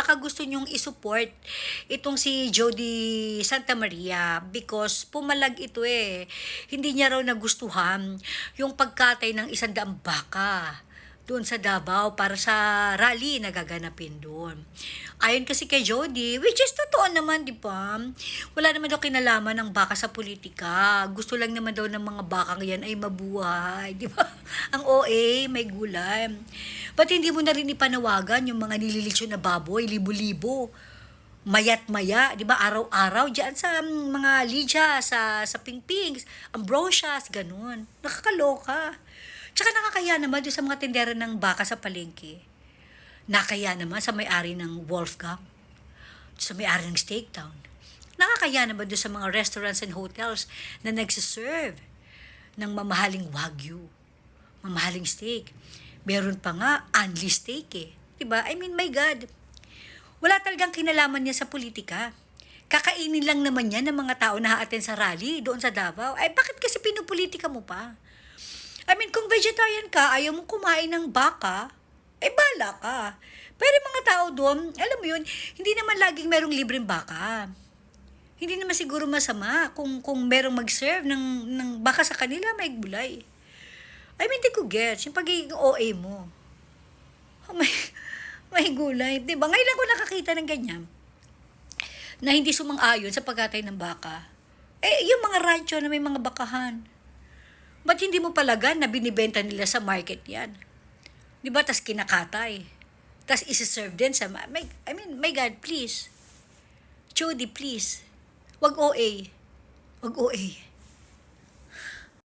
baka gusto nyong isupport itong si Jody Santa Maria because pumalag ito eh. Hindi niya raw nagustuhan yung pagkatay ng isang daang baka doon sa Davao para sa rally na gaganapin doon. Ayon kasi kay Jody, which is totoo naman, di ba? Wala naman daw kinalaman ng baka sa politika. Gusto lang naman daw ng mga baka ngayon ay mabuhay, di ba? Ang OA, may gulay. Ba't hindi mo na rin ipanawagan yung mga nililitsyo na baboy, libo-libo? mayat maya, 'di ba? Araw-araw diyan sa mm, mga Lydia, sa sa Pingpings, Ambrosias, ganun. Nakakaloka. Tsaka nakakaya naman doon sa mga tindera ng baka sa palengke. Nakakaya naman sa may-ari ng Wolfgang, sa may-ari ng Steak Town. Nakakaya naman doon sa mga restaurants and hotels na nagsiserve ng mamahaling wagyu, mamahaling steak. Meron pa nga unli steak eh. 'Di ba? I mean, my God, wala talagang kinalaman niya sa politika. Kakainin lang naman niya ng mga tao na ha-attend sa rally doon sa Davao. Ay, bakit kasi pinupolitika mo pa? I mean, kung vegetarian ka, ayaw mo kumain ng baka, eh bala ka. Pero mga tao doon, alam mo yun, hindi naman laging merong libreng baka. Hindi naman siguro masama kung, kung merong mag-serve ng, ng baka sa kanila, may gulay. I mean, di ko gets, yung pagiging OA mo. Oh, may, may gulay. Di ba? Ngayon lang ko nakakita ng ganyan na hindi sumang-ayon sa pagkatay ng baka. Eh, yung mga rancho na may mga bakahan. Ba't hindi mo palagan na binibenta nila sa market yan? Di ba? Tas kinakatay. Tas isi-serve din sa... May, I mean, my God, please. Jody, please. Wag OA. Wag OA.